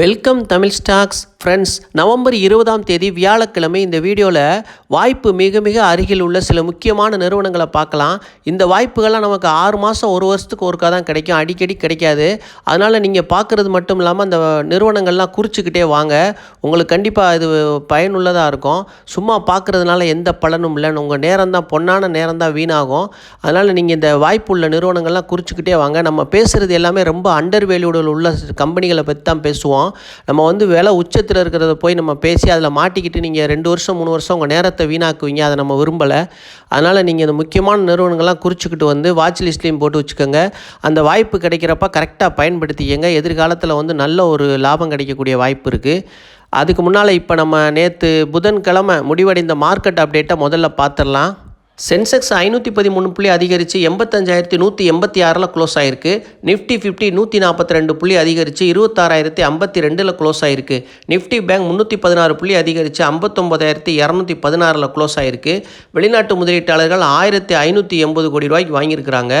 Welcome Tamil stocks friends November இருபதாம் தேதி வியாழக்கிழமை இந்த வீடியோவில் வாய்ப்பு மிக மிக அருகில் உள்ள சில முக்கியமான நிறுவனங்களை பார்க்கலாம். இந்த வாய்ப்புகள்லாம் நமக்கு ஆறு மாதம் ஒரு வருஷத்துக்கு ஒருக்கா தான் கிடைக்கும். அடிக்கடி கிடைக்காது. அதனால் நீங்கள் பார்க்குறது மட்டும் இல்லாமல் அந்த நிறுவனங்கள்லாம் குறிச்சிக்கிட்டே வாங்க. உங்களுக்கு கண்டிப்பாக இது பயனுள்ளதாக இருக்கும். சும்மா பார்க்குறதுனால எந்த பலனும் இல்லை உங்கள் நேரம் தான் பொன்னான நேரம் தான் வீணாகும். அதனால் நீங்கள் இந்த வாய்ப்பு உள்ள நிறுவனங்கள்லாம் குறிச்சிக்கிட்டே வாங்க. நம்ம பேசுகிறது எல்லாமே ரொம்ப அண்டர் வேல்யூடில் உள்ள கம்பெனிகளை பற்றி தான் பேசுவோம். நம்ம வந்து விலை உச்சத்தில் இருக்கிறத போய் நம்ம பேசி அதில் மாட்டிக்கிட்டு நீங்கள் ரெண்டு வருஷம் மூணு வருஷம் உங்கள் நேரத்தை வீணாக்குவீங்க. அதை நம்ம விரும்பலை. அதனால் நீங்கள் இந்த முக்கியமான நிறுவனங்கள்லாம் குறிச்சிக்கிட்டு வந்து வாட்ச் லிஸ்ட்லேயும் போட்டு வச்சுக்கோங்க. அந்த வாய்ப்பு கிடைக்கிறப்ப கரெக்டாக பயன்படுத்திக்கங்க. எதிர்காலத்தில் வந்து நல்ல ஒரு லாபம் கிடைக்கக்கூடிய வாய்ப்பு இருக்குது அதுக்கு முன்னால் இப்போ நம்ம நேற்று புதன்கிழமை முடிவடைந்த மார்க்கெட் அப்டேட்டை முதல்ல பார்த்துடலாம் சென்செக்ஸ் ஐநூற்றி பதிமூணு புள்ளி அதிகரித்து எண்பத்தஞ்சாயிரத்தி நூற்றி எண்பத்தி ஆறில் க்ளோஸ் ஆயிருக்கு. நிஃப்டி ஃபிஃப்டி நூற்றி நாற்பத்தி ரெண்டு புள்ளி அதிகரித்து இருபத்தாறாயிரத்தி ஐம்பத்தி ரெண்டில் க்ளோஸ் ஆயிருக்கு. நிஃப்டி பேங்க் முந்நூற்றி பதினாறு புள்ளி அதிகரித்து ஐம்பத்தொம்பதாயிரத்தி இரநூத்தி பதினாறில் க்ளோஸ் ஆயிருக்கு. வெளிநாட்டு முதலீட்டாளர்கள் ஆயிரத்தி ஐநூற்றி எண்பது கோடி ரூபாய்க்கு வாங்கியிருக்கிறாங்க.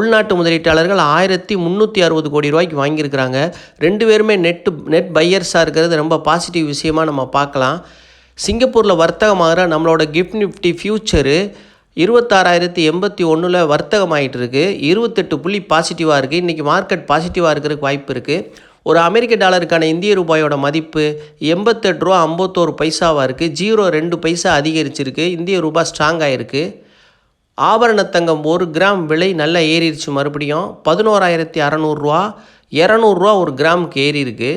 உள்நாட்டு முதலீட்டாளர்கள் ஆயிரத்தி முந்நூற்றி அறுபது கோடி ரூபாய்க்கு வாங்கியிருக்கிறாங்க. ரெண்டு பேருமே நெட்டு நெட் பையர்ஸாக இருக்கிறது ரொம்ப பாசிட்டிவ் விஷயமா நம்ம பார்க்கலாம். சிங்கப்பூரில் வர்த்தகமாகிற நம்மளோட கிஃப்ட் நிஃப்டி ஃப்யூச்சரு இருபத்தாறாயிரத்தி எண்பத்தி ஒன்றில் வர்த்தகமாயிட்டு இருக்கு இருபத்தெட்டு புள்ளி பாசிட்டிவாக இருக்குது இன்றைக்கி மார்க்கெட் பாசிட்டிவாக இருக்கிறதுக்கு வாய்ப்பு இருக்குது ஒரு அமெரிக்க டாலருக்கான இந்திய ரூபாயோட மதிப்பு எண்பத்தெட்டு ரூபா ஐம்பத்தோரு பைசாவாக இருக்குது ஜீரோ ரெண்டு பைசா அதிகரிச்சிருக்கு. இந்திய ரூபாய் ஸ்ட்ராங் ஆகிருக்கு ஆபரண தங்கம் ஒரு கிராம் விலை நல்லா ஏறிடுச்சு மறுபடியும். பதினோராயிரத்தி அறநூறுரூவா இரநூறுவா ஒரு கிராமுக்கு ஏறி இருக்குது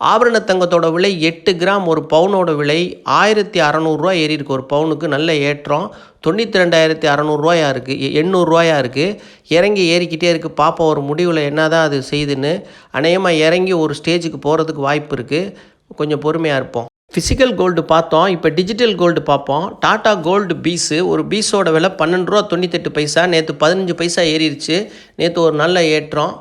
ஆபரண தங்கத்தோட விலை எட்டு கிராம் ஒரு பவுனோட விலை ஆயிரத்தி அறநூறுரூவா ஏறியிருக்கு ஒரு பவுனுக்கு. நல்ல ஏற்றம். தொண்ணூற்றி ரெண்டாயிரத்தி அறநூறுரூவாயா இருக்குது எண்ணூறுரூவாயா இருக்குது இறங்கி ஏறிக்கிட்டே இருக்குது பார்ப்போம் ஒரு முடிவில் என்ன தான் அது செய்யுதுன்னு அநேகமாக இறங்கி ஒரு ஸ்டேஜுக்கு போகிறதுக்கு வாய்ப்பு இருக்குது கொஞ்சம் பொறுமையாக இருப்போம். ஃபிசிக்கல் கோல்டு பார்த்தோம். இப்போ டிஜிட்டல் கோல்டு பார்ப்போம் டாடா கோல்டு பீஸு ஒரு பீஸோட விலை பன்னெண்டு ரூபா தொண்ணூத்தெட்டு பைசா. நேற்று பதினஞ்சு பைசா ஏறிடுச்சு நேற்று ஒரு நல்ல ஏற்றம்.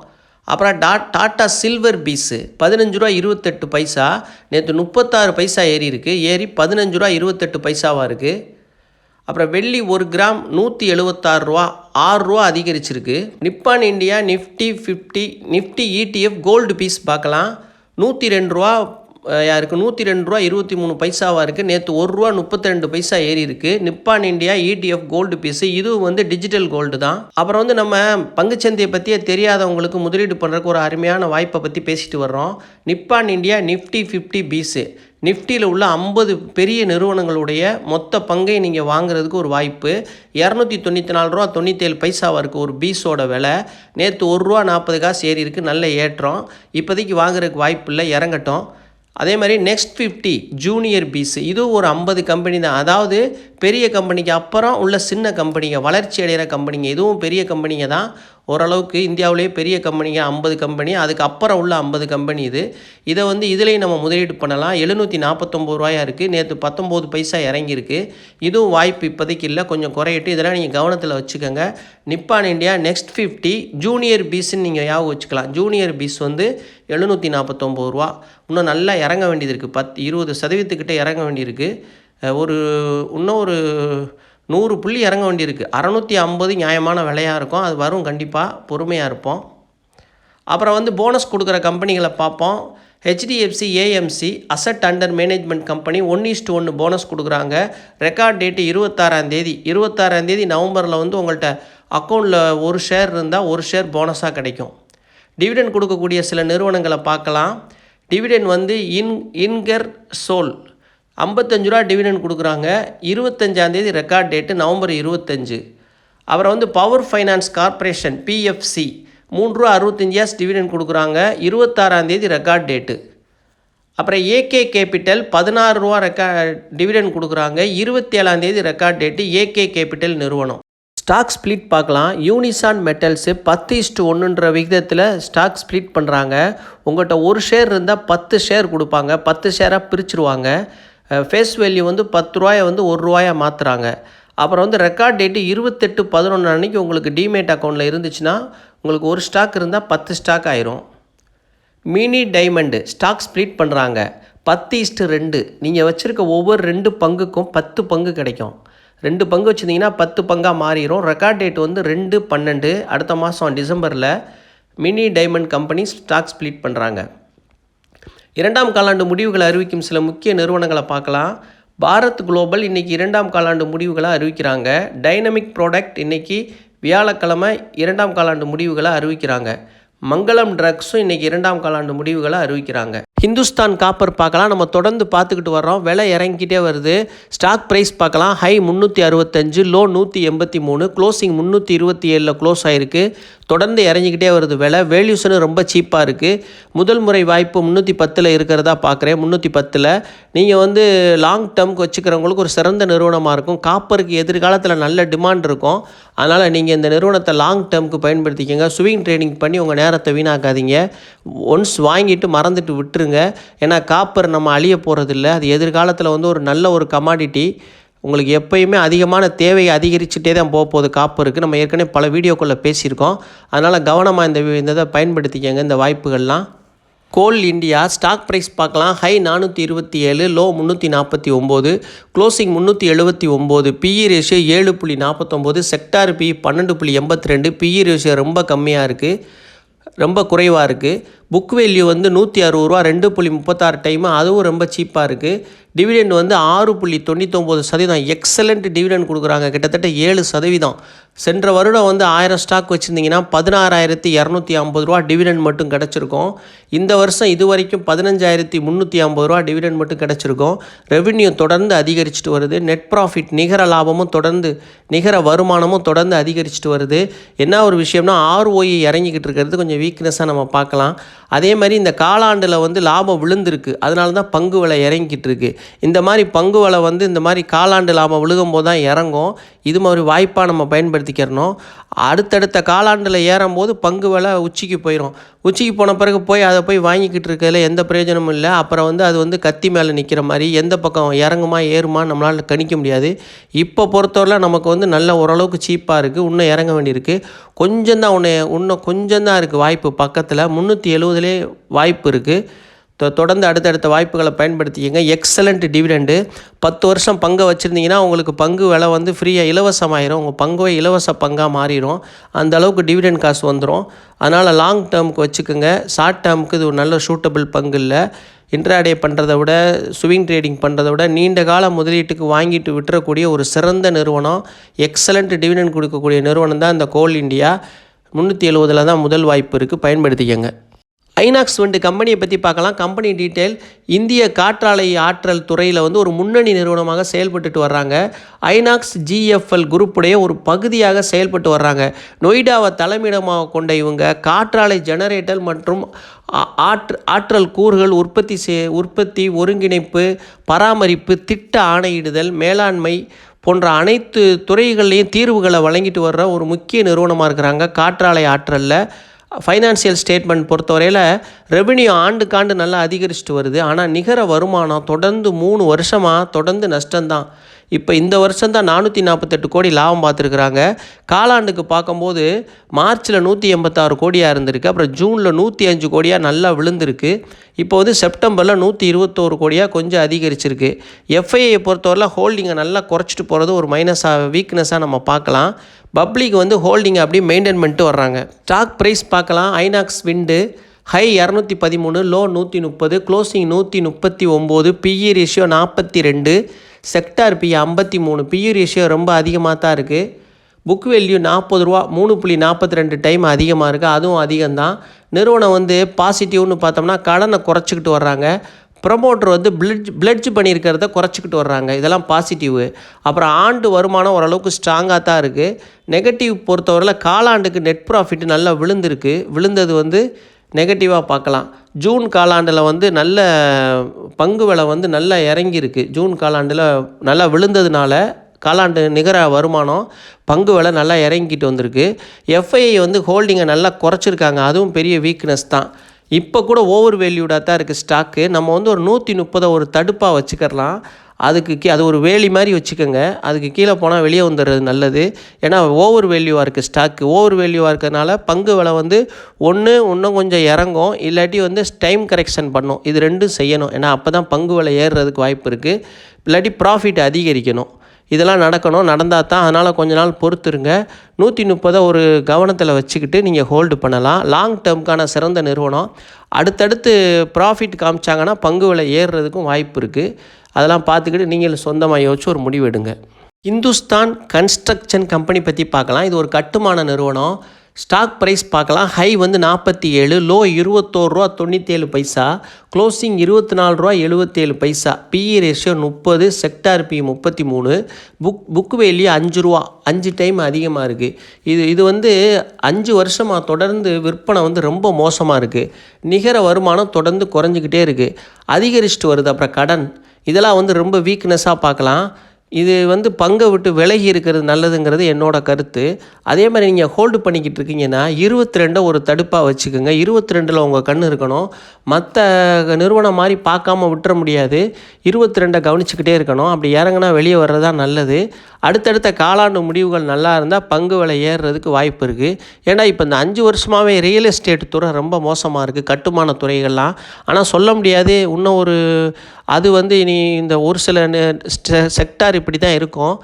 அப்புறம் டா டாட்டா சில்வர் பீஸு பதினஞ்சு ரூபா இருபத்தெட்டு பைசா நேற்று முப்பத்தாறு பைசா ஏறி இருக்குது ஏறி பதினஞ்சு ரூபா இருபத்தெட்டு பைசாவாக இருக்குது அப்புறம் வெள்ளி ஒரு கிராம் நூற்றி எழுபத்தாறு ரூபா ஆறு ரூபா அதிகரிச்சிருக்கு. Nippon India Nifty fifty Nifty ETF gold BeES பார்க்கலாம். நூற்றி ரெண்டு ரூபா யாருக்கு நூற்றி ரெண்டு ரூபா இருபத்தி மூணு பைசாவாக இருக்குது நேற்று ஒரு ரூபா முப்பத்தி ரெண்டு பைசா ஏறி இருக்குது Nippon India ETF gold BeES இதுவும் வந்து டிஜிட்டல் கோல்டு தான். அப்புறம் வந்து நம்ம பங்குச்சந்தையை பற்றியே தெரியாதவங்களுக்கு முதலீடு பண்ணுறதுக்கு ஒரு அருமையான வாய்ப்பை பற்றி பேசிட்டு வர்றோம். Nippon India Nifty fifty BeES. நிஃப்டியில் உள்ள ஐம்பது பெரிய நிறுவனங்களுடைய மொத்த பங்கை நீங்கள் வாங்குறதுக்கு ஒரு வாய்ப்பு. இரநூத்தி தொண்ணூற்றி நாலு ரூபா தொண்ணூற்றேழு பைசாவாக இருக்குது ஒரு பீஸோட விலை. நேற்று ஒரு ரூபா நாற்பது காசு ஏறி இருக்குது நல்ல ஏற்றம். இப்போதைக்கு வாங்குறதுக்கு வாய்ப்பு இல்லை. இறங்கட்டும். அதே மாதிரி நெக்ஸ்ட் ஃபிஃப்டி ஜூனியர் பீஸு இதுவும் ஒரு ஐம்பது கம்பெனி தான். அதாவது பெரிய கம்பெனிக்கு அப்புறம் உள்ள சின்ன கம்பெனிங்க வளர்ச்சி அடைகிற கம்பெனிங்க. இதுவும் பெரிய கம்பெனிங்க தான். ஓரளவுக்கு இந்தியாவிலேயே பெரிய கம்பெனிங்க ஐம்பது கம்பெனி அதுக்கு அப்புறம் உள்ள ஐம்பது கம்பெனி இது. இதை வந்து இதுலேயும் நம்ம முதலீடு பண்ணலாம். எழுநூற்றி நாற்பத்தொம்பது ரூபாயா இருக்குது நேற்று பத்தொம்போது பைசா இறங்கியிருக்கு. இதுவும் வாய்ப்பு இப்போதைக்கு இல்லை. கொஞ்சம் குறையிட்டு இதெல்லாம் நீங்கள் கவனத்தில் வச்சுக்கோங்க. Nippon India next fifty junior பீஸ்ன்னு நீங்கள் ஞாபகம் வச்சுக்கலாம். ஜூனியர் பீஸ் வந்து எழுநூற்றி நாற்பத்தொம்பது ரூபா. இன்னும் நல்லா இறங்க வேண்டியது இருக்குது பத் இருபது சதவீதத்துக்கிட்ட இறங்க வேண்டியிருக்கு. ஒரு இன்னும் ஒரு நூறு புள்ளி இறங்க வேண்டியிருக்கு. அறநூற்றி ஐம்பது நியாயமான விலையாக இருக்கும். அது வரும் கண்டிப்பாக பொறுமையாக இருப்போம். அப்புறம் வந்து போனஸ் கொடுக்குற கம்பெனிகளை பார்ப்போம். HDFC AMC asset under management company one is to ஒன்று போனஸ் கொடுக்குறாங்க. ரெக்கார்ட் டேட்டு இருபத்தாறாம் தேதி. இருபத்தாறாம் தேதி நவம்பரில் வந்து உங்கள்கிட்ட அக்கௌண்ட்டில் ஒரு ஷேர் இருந்தால் ஒரு ஷேர் போனஸாக கிடைக்கும். டிவிடெண்ட் கொடுக்கக்கூடிய சில நிறுவனங்களை பார்க்கலாம். டிவிடெண்ட் வந்து இன் இன்கர் சோல். ஐம்பத்தஞ்சு ரூபா டிவிடெண்ட் கொடுக்குறாங்க. இருபத்தஞ்சாந்தேதி ரெக்கார்ட் டேட்டு நவம்பர் இருபத்தஞ்சு. அப்புறம் வந்து பவர் ஃபைனான்ஸ் கார்ப்பரேஷன் பிஎஃப்சி மூன்று ரூபா அறுபத்தஞ்சியாஸ் டிவிடெண்ட் கொடுக்குறாங்க. இருபத்தாறாந்தேதி ரெக்கார்ட் டேட்டு அப்புறம் ஏகே கேபிட்டல் பதினாறு ரூபா ரெக்கா டிவிடெண்ட் கொடுக்குறாங்க. இருபத்தி ஏழாந்தேதி ரெக்கார்ட் டேட்டு ஏகே கேபிட்டல் நிறுவனம். ஸ்டாக் ஸ்ப்ளிட் பார்க்கலாம். யூனிசான் மெட்டல்ஸு பத்து இஸ்ட்டு ஒன்றுன்ற விகிதத்தில் ஸ்டாக் ஸ்ப்ளிட் பண்ணுறாங்க உங்கள்கிட்ட ஒரு ஷேர் இருந்தால் பத்து ஷேர் கொடுப்பாங்க. பத்து ஷேராக பிரிச்சுருவாங்க. ஃபேஸ் வேல்யூ வந்து பத்து ரூபாயை வந்து ஒரு ரூபாயா மாற்றுறாங்க அப்புறம் வந்து ரெக்கார்ட் டேட்டு இருபத்தெட்டு பதினொன்று அன்றைக்கி உங்களுக்கு டிமேட் அக்கௌண்ட்டில் இருந்துச்சுன்னா உங்களுக்கு ஒரு ஸ்டாக் இருந்தால் பத்து ஸ்டாக் ஆயிரும். மினி டைமண்டு ஸ்டாக் ஸ்ப்ளிட் பண்ணுறாங்க பத்து இஸ்ட்டு ரெண்டு. நீங்கள் வச்சுருக்க ஒவ்வொரு ரெண்டு பங்குக்கும் பத்து பங்கு கிடைக்கும். ரெண்டு பங்கு வச்சுருந்தீங்கன்னா பத்து பங்காக மாறிடும் ரெக்கார்ட் டேட் வந்து ரெண்டு பன்னெண்டு. அடுத்த மாதம் டிசம்பரில் Mini Diamond company stock split பண்ணுறாங்க இரண்டாம் காலாண்டு முடிவுகளை அறிவிக்கும் சில முக்கிய நிறுவனங்களை பார்க்கலாம். பாரத் குளோபல் இன்றைக்கி இரண்டாம் காலாண்டு முடிவுகளை அறிவிக்கிறாங்க. டைனமிக் ப்ராடக்ட் இன்றைக்கி வியாழக்கிழமை இரண்டாம் காலாண்டு முடிவுகளை அறிவிக்கிறாங்க. மங்களம் ட்ரக்ஸும் இன்றைக்கி இரண்டாம் காலாண்டு முடிவுகளை அறிவிக்கிறாங்க. ஹிந்துஸ்தான் காப்பர் பார்க்கலாம். நம்ம தொடர்ந்து பார்த்துக்கிட்டு வர்றோம். விலை இறங்கிக்கிட்டே வருது. ஸ்டாக் ப்ரைஸ் பார்க்கலாம். ஹை முந்நூற்றி அறுபத்தஞ்சு லோ நூற்றி எண்பத்தி மூணு க்ளோசிங் முந்நூற்றி இருபத்தி ஏழில் க்ளோஸ் ஆகிருக்கு தொடர்ந்து இறங்கிக்கிட்டே வருது விலை. வேல்யூஷனும் ரொம்ப சீப்பாக இருக்குது முதல் முறை வாய்ப்பு முந்நூற்றி பத்தில் இருக்கிறதா பார்க்குறேன். முந்நூற்றி பத்தில். நீங்கள் வந்து லாங் டேர்முக்கு வச்சுக்கிறவங்களுக்கு ஒரு சிறந்த நிறுவனமாக இருக்கும். காப்பருக்கு எதிர்காலத்தில் நல்ல டிமாண்ட் இருக்கும். அதனால் நீங்கள் இந்த நிறுவனத்தை லாங் டேர்முக்கு பயன்படுத்திக்கங்க. ஸ்விங் ட்ரேடிங் பண்ணி உங்கள் நேரத்தை வீணாக்காதீங்க. ஒன்ஸ் வாங்கிட்டு மறந்துட்டு விட்டுருங்க ஏன்னா காப்பர் நம்ம அழிய போகிறதில்ல அது எதிர்காலத்தில் வந்து ஒரு நல்ல ஒரு கமாடிட்டி உங்களுக்கு எப்பயுமே அதிகமான தேவையை அதிகரிச்சுட்டே தான் போக போகுது காப்பருக்கு. நம்ம ஏற்கனவே பல வீடியோக்குள்ளே பேசியிருக்கோம். அதனால் கவனமாக இந்த இந்த இதை பயன்படுத்திக்கங்க இந்த வாய்ப்புகள்லாம். கோல் இந்தியா ஸ்டாக் ப்ரைஸ் பார்க்கலாம். ஹை நானூற்றி இருபத்தி ஏழு லோ முந்நூற்றி நாற்பத்தி ஒம்பது க்ளோசிங் முந்நூற்றி எழுபத்தி ஒம்பது பிஇ ரேஷியோ ஏழு புள்ளி நாற்பத்தொம்போது செக்டார் பி பன்னெண்டு புள்ளி எண்பத்தி ரெண்டு பிஇ ரேஷியோ ரொம்ப கம்மியாக இருக்குது ரொம்ப குறைவாக இருக்குது புக் வேல்யூ வந்து நூற்றி அறுபது ரூபா ரெண்டு புள்ளி முப்பத்தாறு டைமு அதுவும் ரொம்ப சீப்பாக இருக்குது டிவிடெண்ட் வந்து ஆறு புள்ளி தொண்ணூத்தொம்பது சதவீதம். எக்ஸலண்ட் டிவிடெண்ட் கொடுக்குறாங்க. கிட்டத்தட்ட ஏழு சதவீதம். சென்ற வருடம் வந்து ஆயிரம் ஸ்டாக் வச்சுருந்தீங்கன்னா பதினாறாயிரத்தி இரநூத்தி ஐம்பது ரூபா டிவிடெண்ட் மட்டும் கிடச்சிருக்கும். இந்த வருஷம் இது வரைக்கும் பதினஞ்சாயிரத்தி முந்நூற்றி ஐம்பது ரூபா டிவிடெண்ட் மட்டும் கிடச்சிருக்கும். ரெவென்யூ தொடர்ந்து அதிகரிச்சுட்டு வருது. நெட் ப்ராஃபிட் நிகர லாபமும் தொடர்ந்து நிகர வருமானமும் தொடர்ந்து அதிகரிச்சுட்டு வருது. என்ன ஒரு விஷயம்னா ஆர்ஓஇ இறங்கிக்கிட்டு இருக்கிறது. கொஞ்சம் வீக்னஸாக நம்ம பார்க்கலாம். அதே மாதிரி இந்த காலாண்டில் வந்து லாபம் விழுந்திருக்கு. அதனால தான் பங்கு விலை இறங்கிக்கிட்டு இருக்கு. இந்த மாதிரி பங்கு வலை வந்து இந்த மாதிரி காலாண்டு லாபம் விழுகும் போது தான் இறங்கும். இது மாதிரி வாய்ப்பாக நம்ம பயன்படுத்திக்கிறணும். அடுத்தடுத்த காலாண்டில் ஏறும்போது பங்கு விலை உச்சிக்கு போயிடும் உச்சிக்கு போன பிறகு போய் அதை போய் வாங்கிக்கிட்டு இருக்கிறதுல எந்த பிரயோஜனமும் இல்லை. அப்புறம் வந்து அது வந்து கத்தி மேலே நிற்கிற மாதிரி எந்த பக்கம் இறங்குமா ஏறுமா நம்மளால் கணிக்க முடியாது. இப்போ பொறுத்தவரை நமக்கு வந்து நல்ல ஓரளவுக்கு சீப்பாக இருக்குது இன்னும் இறங்க வேண்டியிருக்கு. கொஞ்சம் தான் உன்னை இன்னும் கொஞ்சம் தான் இருக்குது வாய்ப்பு பக்கத்தில். முந்நூற்றி எழுபதுலேயே வாய்ப்பு இருக்குது தொடர்ந்து அடுத்தடுத்த வாய்ப்புகளை பயன்படுத்திக்கங்க. எக்ஸலண்ட் டிவிடெண்டு பத்து வருஷம் பங்கை வச்சுருந்தீங்கன்னா உங்களுக்கு பங்கு விலை வந்து ஃப்ரீயாக இலவசமாயிரும். உங்கள் பங்குவே இலவச பங்காக மாறிடும் அந்த அளவுக்கு டிவிடெண்ட் காசு வந்துடும் அதனால் லாங் டேர்முக்கு வச்சுக்கோங்க. ஷார்ட் டேர்முக்கு இது ஒரு நல்ல சூட்டபிள் பங்கு இல்லை. இன்ட்ராடே பண்ணுறதை விட ஸ்விங் ட்ரேடிங் பண்ணுறதை விட நீண்ட கால முதலீட்டுக்கு வாங்கிட்டு விட்டுறக்கூடிய ஒரு சிறந்த நிறுவனம் எக்ஸலண்ட் டிவிடெண்ட் கொடுக்கக்கூடிய நிறுவனம் தான் இந்த கோல் இந்தியா முந்நூற்றி எழுபதில் தான் முதல் வாய்ப்பு இருக்குது பயன்படுத்திக்கங்க. ஐநாக்ஸ் வந்து கம்பெனியை பற்றி பார்க்கலாம். கம்பெனி டீட்டெயில் இந்திய காற்றாலை ஆற்றல் துறையில் வந்து ஒரு முன்னணி நிறுவனமாக செயல்பட்டுட்டு வர்றாங்க. ஐநாக்ஸ் ஜிஎஃப்எல் குரூப்புடைய ஒரு பகுதியாக செயல்பட்டு வர்றாங்க. நொய்டாவை தலைமையிடமாக கொண்ட இவங்க காற்றாலை ஜெனரேட்டர் மற்றும் ஆற்று ஆற்றல் கூறுகள் உற்பத்தி செய் உற்பத்தி ஒருங்கிணைப்பு பராமரிப்பு திட்ட ஆணையிடுதல் மேலாண்மை போன்ற அனைத்து துறைகள்லேயும் தீர்வுகளை வழங்கிட்டு வர்ற ஒரு முக்கிய நிறுவனமாக இருக்கிறாங்க காற்றாலை ஆற்றலில். ஃபைனான்சியல் ஸ்டேட்மெண்ட் பொறுத்தவரையில் ரெவென்யூ ஆண்டுக்காண்டு நல்லா அதிகரிச்சுட்டு வருது. ஆனால் நிகர வருமானம் தொடர்ந்து மூணு வருஷமாக தொடர்ந்து நஷ்டம்தான். இப்போ இந்த வருஷம் தான் நானூற்றி நாற்பத்தெட்டு கோடி லாபம் பார்த்துருக்குறாங்க. காலாண்டுக்கு பார்க்கும்போது மார்ச்சில் நூற்றி எண்பத்தாறு கோடியாக இருந்திருக்கு. அப்புறம் ஜூனில் நூற்றி அஞ்சு கோடியாக நல்லா விழுந்திருக்கு. இப்போ வந்து செப்டம்பரில் நூற்றி இருபத்தோரு கோடியாக கொஞ்சம் அதிகரிச்சிருக்கு. எஃப்ஐஐ பொறுத்தவரையில் ஹோல்டிங்கை நல்லா குறைச்சிட்டு போகிறது ஒரு மைனஸாக வீக்னஸாக நம்ம பார்க்கலாம். பப்ளிக் வந்து ஹோல்டிங்கை அப்படியே மெயின்டைன் பண்ணிட்டு வர்றாங்க. ஸ்டாக் ப்ரைஸ் பார்க்கலாம். ஐநாக்ஸ் விண்டு ஹை இரநூத்தி பதிமூணு லோ நூற்றி முப்பது க்ளோசிங் நூற்றி முப்பத்தி ஒம்பது பிஇ ரேஷியோ நாற்பத்தி ரெண்டு. செக்டார் பி ஐம்பத்தி மூணு பிஇ ரேஷியோ ரொம்ப அதிகமாக தான் இருக்குது புக் வேல்யூ நாற்பது ரூபா மூணு புள்ளி நாற்பத்தி ரெண்டு டைம் அதிகமாக இருக்குது அதுவும் அதிகம்தான். நிறுவனம் வந்து பாசிட்டிவ்னு பார்த்தோம்னா கடனை குறைச்சிக்கிட்டு வர்றாங்க. ப்ரமோட்டர் வந்து பிளட்ஜ் பிளட்ஜ் பண்ணியிருக்கிறத குறைச்சிக்கிட்டு வர்றாங்க. இதெல்லாம் பாசிட்டிவ் அப்புறம் ஆண்டு வருமானம் ஓரளவுக்கு ஸ்ட்ராங்காக தான் இருக்குது நெகட்டிவ் பொறுத்தவரையில் காலாண்டுக்கு நெட் ப்ராஃபிட் நல்லா விழுந்திருக்கு. விழுந்தது வந்து நெகட்டிவாக பார்க்கலாம். ஜூன் காலாண்டில் வந்து நல்ல பங்கு விலை வந்து நல்லா இறங்கியிருக்கு. ஜூன் காலாண்டில் நல்லா விழுந்ததுனால காலாண்டு நிகர வருமானம் பங்கு விலை நல்லா இறங்கிட்டு வந்திருக்கு. எஃப்ஐஐ வந்து ஹோல்டிங்கை நல்லா குறைச்சிருக்காங்க. அதுவும் பெரிய வீக்னஸ் தான். இப்போ கூட ஓவர் வேல்யூடாக தான் இருக்குது ஸ்டாக்கு நம்ம வந்து ஒரு நூற்றி முப்பதை ஒரு தடுப்பாக வச்சுக்கிறலாம். அதுக்கு கீ அது ஒரு வேலி மாதிரி வச்சுக்கோங்க. அதுக்கு கீழே போனால் வெளியே வந்துடுறது நல்லது. ஏன்னா ஓவர் வேல்யூவாக இருக்குது ஸ்டாக்கு ஓவர் வேல்யூவாக இருக்கிறதுனால பங்கு விலை வந்து ஒன்று இன்னும் கொஞ்சம் இறங்கும். இல்லாட்டி வந்து டைம் கரெக்ஷன் பண்ணும். இது ரெண்டும் செய்யணும். ஏன்னா அப்போ தான் பங்கு விலை ஏறுறதுக்கு வாய்ப்பு இருக்குது இல்லாட்டி ப்ராஃபிட் அதிகரிக்கணும். இதெல்லாம் நடக்கணும் நடந்தால் தான் அதனால் கொஞ்ச நாள் பொறுத்துருங்க. நூற்றி முப்பதை ஒரு கவனத்தில் வச்சுக்கிட்டு நீங்கள் ஹோல்டு பண்ணலாம். லாங் டேர்முக்கான சிறந்த நிறுவனம். அடுத்தடுத்து ப்ராஃபிட் காமிச்சாங்கன்னா பங்கு விலை ஏறுறதுக்கும் வாய்ப்பு இருக்குது அதெல்லாம் பார்த்துக்கிட்டு நீங்கள் சொந்தமாக யோசிச்சு ஒரு முடிவு எடுங்க. இந்துஸ்தான் கன்ஸ்ட்ரக்ஷன் கம்பெனி பற்றி பார்க்கலாம். இது ஒரு கட்டுமான நிறுவனம். ஸ்டாக் ப்ரைஸ் பார்க்கலாம். ஹை வந்து நாற்பத்தி ஏழு லோ இருபத்தோரு ரூபா தொண்ணூற்றேழு பைசா. க்ளோசிங் இருபத்தி நாலு ரூபா எழுபத்தேழு பைசா. பிஇ ரேஷியோ முப்பது செக்டார் பி முப்பத்தி மூணு. புக் புக் வேல்யூ அஞ்சு ரூபா. அஞ்சு டைம் அதிகமாக இருக்குது இது இது வந்து அஞ்சு வருஷமாக தொடர்ந்து விற்பனை வந்து ரொம்ப மோசமாக இருக்குது நிகர வருமானம் தொடர்ந்து குறைஞ்சிக்கிட்டே இருக்குது அதிகரிச்சுட்டு வருது. அப்புறம் கடன். இதெல்லாம் வந்து ரொம்ப வீக்னஸாக பார்க்கலாம். இது வந்து பங்கை விட்டு விலகி இருக்கிறது நல்லதுங்கிறது என்னோட கருத்து. அதே மாதிரி நீங்கள் ஹோல்டு பண்ணிக்கிட்டு இருக்கீங்கன்னா இருபத்தி ரெண்டை ஒரு தடுப்பாக வச்சுக்கோங்க. இருபத்தி ரெண்டில் உங்கள் கண் இருக்கணும். மற்ற நிறுவனம் மாதிரி பார்க்காம விட்டுற முடியாது. இருபத்தி ரெண்டை கவனிச்சுக்கிட்டே இருக்கணும். அப்படி இறங்குனா வெளியே வர்றதா நல்லது. அடுத்தடுத்த காலாண்டு முடிவுகள் நல்லா இருந்தால் பங்கு விலை ஏறுறதுக்கு வாய்ப்பு இருக்குது ஏன்னா இப்போ இந்த அஞ்சு வருஷமாகவே ரியல் எஸ்டேட் துறை ரொம்ப மோசமாக இருக்குது கட்டுமான துறைகள்லாம். ஆனால் சொல்ல முடியாது. இன்னும் ஒரு அது வந்து இனி இந்த ஒரு சில செக்டார் இப்படி தான் இருக்கும்.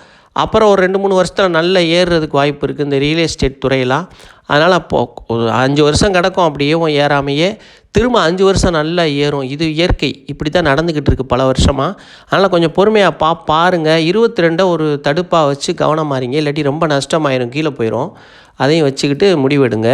அப்புறம் ஒரு ரெண்டு மூணு வருஷத்தில் நல்லா ஏறுறதுக்கு வாய்ப்பு இருக்குது இந்த ரியல் எஸ்டேட் துறையெல்லாம் அதனால் அப்போது ஒரு அஞ்சு வருஷம் கிடக்கும் அப்படியே ஏறாமையே திரும்ப அஞ்சு வருஷம் நல்லா ஏறும். இது இயற்கை. இப்படி தான் நடந்துக்கிட்டு இருக்குது பல வருஷமாக அதனால் கொஞ்சம் பொறுமையாக பா பாருங்கள் இருபத்தி ரெண்டை ஒரு தடுப்பாக வச்சு கவனமாறிங்க இல்லாட்டி ரொம்ப நஷ்டமாயிரும். கீழே போயிடும் அதையும் வச்சுக்கிட்டு முடிவெடுங்க.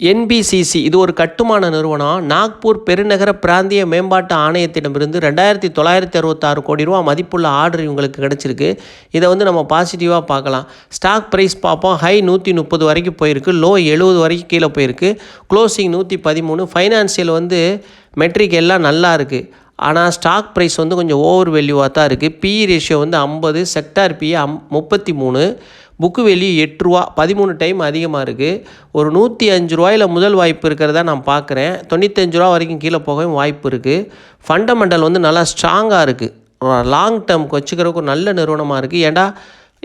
என்பிசிசி இது ஒரு கட்டுமான நிறுவனம். நாக்பூர் பெருநகர பிராந்திய மேம்பாட்டு ஆணையத்திடமிருந்து ரெண்டாயிரத்தி தொள்ளாயிரத்தி அறுபத்தாறு கோடி ரூபா மதிப்புள்ள ஆர்டர் இவங்களுக்கு கிடச்சிருக்கு. இதை வந்து நம்ம பாசிட்டிவாக பார்க்கலாம். ஸ்டாக் ப்ரைஸ் பார்ப்போம். ஹை நூற்றி முப்பது வரைக்கும் போயிருக்கு. லோ எழுபது வரைக்கும் கீழே போயிருக்கு. க்ளோசிங் நூற்றி பதிமூணு. ஃபைனான்சியல் வந்து மெட்ரிக் எல்லாம் நல்லா இருக்குது ஆனால் ஸ்டாக் ப்ரைஸ் வந்து கொஞ்சம் ஓவர் வேல்யூவாக தான் இருக்குது பிஇ ரேஷியோ வந்து ஐம்பது செக்டார் பிஇ அம் முப்பத்தி மூணு. புக்கு வெளியே எட்டு ரூபா பதிமூணு டைம் அதிகமாக இருக்குது ஒரு நூற்றி அஞ்சு ரூபாயில் முதல் வாய்ப்பு இருக்கிறதா நான் பார்க்குறேன் தொண்ணூத்தஞ்சு ரூபா வரைக்கும் கீழே போகவும் வாய்ப்பு இருக்குது ஃபண்டமெண்டல் வந்து நல்லா ஸ்ட்ராங்காக இருக்குது லாங் டேர்முக்கு வச்சுக்கிறதுக்கு ஒரு நல்ல நிறுவனமாக இருக்குது ஏன்டா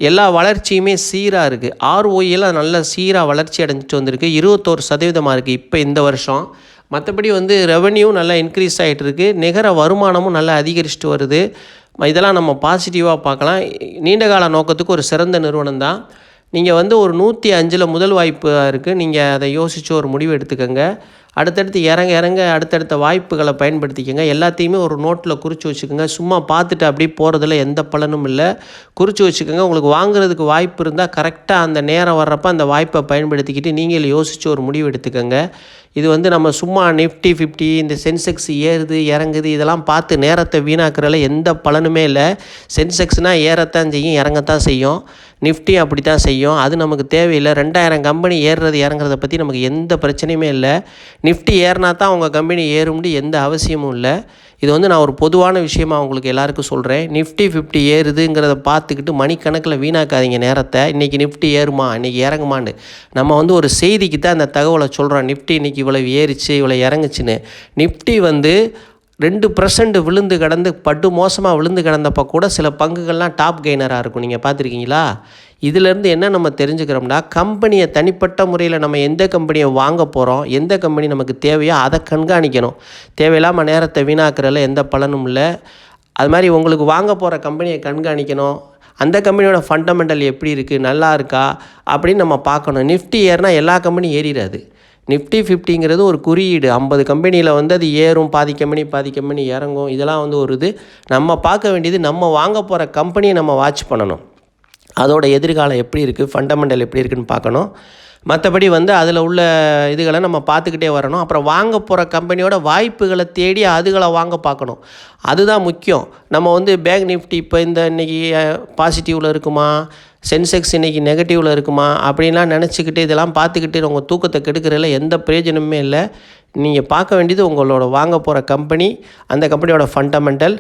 எல்லா வளர்ச்சியுமே சீராக இருக்குது ஆர்ஓஎல்லாம் நல்ல சீராக வளர்ச்சி அடைஞ்சிட்டு வந்திருக்கு. இருபத்தோரு சதவீதமாக இருக்குது இப்போ இந்த வருஷம். மற்றபடி வந்து ரெவன்யூ நல்லா இன்க்ரீஸ் ஆகிட்டு இருக்கு. நிகர வருமானமும் நல்லா அதிகரிச்சுட்டு வருது. இதெல்லாம் நம்ம பாசிட்டிவாக பார்க்கலாம். நீண்ட கால நோக்கத்துக்கு ஒரு சிறந்த நிறுவனம் தான். நீங்கள் வந்து ஒரு நூற்றி அஞ்சில் முதல் வாய்ப்பு இருக்குது நீங்கள் அதை யோசித்து ஒரு முடிவு எடுத்துக்கோங்க. அடுத்தடுத்து இறங்க இறங்க அடுத்தடுத்த வாய்ப்புகளை பயன்படுத்திக்கோங்க. எல்லாத்தையுமே ஒரு நோட்டில் குறித்து வச்சுக்கோங்க. சும்மா பார்த்துட்டு அப்படியே போகிறதுல எந்த பலனும் இல்லை. குறித்து வச்சுக்கோங்க. உங்களுக்கு வாங்குறதுக்கு வாய்ப்பு இருந்தால் கரெக்டாக அந்த நேரம் வர்றப்ப அந்த வாய்ப்பை பயன்படுத்திக்கிட்டு நீங்கள் யோசித்து ஒரு முடிவு எடுத்துக்கோங்க. இது வந்து நம்ம சும்மா நிஃப்டி ஃபிஃப்டி இந்த சென்செக்ஸ் ஏறுது இறங்குது இதெல்லாம் பார்த்து நேரத்தை வீணாக்குறதுல எந்த பலனுமே இல்லை. சென்செக்ஸ்னால் ஏறத்தான் செய்யும் இறங்கத்தான் செய்யும். நிஃப்டி அப்படி தான் செய்யும். அது நமக்கு தேவையில்லை. ரெண்டாயிரம் கம்பெனி ஏறுறது இறங்குறத பற்றி நமக்கு எந்த பிரச்சனையுமே இல்லை. நிஃப்டி ஏறினா தான் உங்கள் கம்பெனி ஏறும்னு எந்த அவசியமும் இல்லை. இது வந்து நான் ஒரு பொதுவான விஷயமாக உங்களுக்கு எல்லாருக்கும் சொல்கிறேன் நிஃப்டி ஃபிஃப்டி ஏறுதுங்கிறத பார்த்துக்கிட்டு மணிக்கணக்கில் வீணாக்காதீங்க நேரத்தை. இன்றைக்கி நிஃப்டி ஏறுமா இன்றைக்கி இறங்குமான்னு. நம்ம வந்து ஒரு செய்திக்கு தான் அந்த தகவலை சொல்கிறோம் நிஃப்டி இன்றைக்கி இவ்வளவு ஏறிச்சு இவ்வளோ இறங்குச்சின்னு. நிஃப்டி வந்து ரெண்டு பர்சன்ட் விழுந்து கிடந்து பட்டு மோசமாக விழுந்து கிடந்தப்போ கூட சில பங்குகள்லாம் டாப் கெய்னராக இருக்கும். நீங்கள் பார்த்துருக்கீங்களா? இதிலேருந்து என்ன நம்ம தெரிஞ்சுக்கிறோம்னா கம்பெனியை தனிப்பட்ட முறையில் நம்ம எந்த கம்பெனியை வாங்க போகிறோம் எந்த கம்பெனி நமக்கு தேவையோ அதை கண்காணிக்கணும். தேவையில்லாமல் நேரத்தை வீணாக்குறதுல எந்த பலனும் இல்லை. அது மாதிரி உங்களுக்கு வாங்க போகிற கம்பெனியை கண்காணிக்கணும். அந்த கம்பெனியோட ஃபண்டமெண்டல் எப்படி இருக்குது நல்லா இருக்கா அப்படின்னு நம்ம பார்க்கணும். நிஃப்டி ஏறினா எல்லா கம்பெனியும் ஏறிடாது. நிஃப்டி ஃபிஃப்டிங்கிறது ஒரு குறியீடு. ஐம்பது கம்பெனியில் வந்து அது ஏறும். பாதி கம்பெனி பாதி கம்பெனி இறங்கும். இதெல்லாம் வந்து ஒரு இது. நம்ம பார்க்க வேண்டியது நம்ம வாங்க போகிற கம்பெனியை நம்ம வாட்ச் பண்ணணும். அதோட எதிர்காலம் எப்படி இருக்குது ஃபண்டமெண்டல் எப்படி இருக்குன்னு பார்க்கணும். மற்றபடி வந்து அதில் உள்ள இதுகளை நம்ம பார்த்துக்கிட்டே வரணும். அப்புறம் வாங்க போகிற கம்பெனியோட வாய்ப்புகளை தேடி அதுகளை வாங்க பார்க்கணும். அதுதான் முக்கியம். நம்ம வந்து பேங்க் நிஃப்டி இப்போ இந்த இன்றைக்கி பாசிட்டிவில் இருக்குமா? சென்செக்ஸ் இன்றைக்கி நெகட்டிவில் இருக்குமா? அப்படின்லாம் நினச்சிக்கிட்டு இதெல்லாம் பார்த்துக்கிட்டு உங்கள் தூக்கத்தை கெடுக்கிறதுல எந்த பிரயோஜனமுமே இல்லை. நீங்கள் பார்க்க வேண்டியது உங்களோட வாங்க போகிற கம்பெனி அந்த கம்பெனியோட ஃபண்டமெண்டல்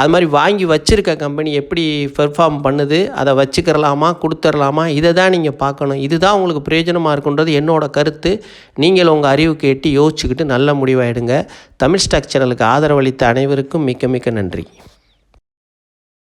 அது மாதிரி வாங்கி வச்சுருக்க கம்பெனி எப்படி பெர்ஃபார்ம் பண்ணுது அதை வச்சுக்கிறலாமா கொடுத்துர்லாமா இதை தான் நீங்கள் பார்க்கணும். இதுதான் உங்களுக்கு பிரயோஜனமாக இருக்குன்றது என்னோட கருத்து. நீங்கள் உங்கள் அறிவுக்கு எட்டி யோசிச்சுக்கிட்டு நல்ல முடிவாயிடுங்க. தமிழ் ஸ்டாக் சேனலுக்கு ஆதரவளித்த அனைவருக்கும் மிக்க மிக்க நன்றி.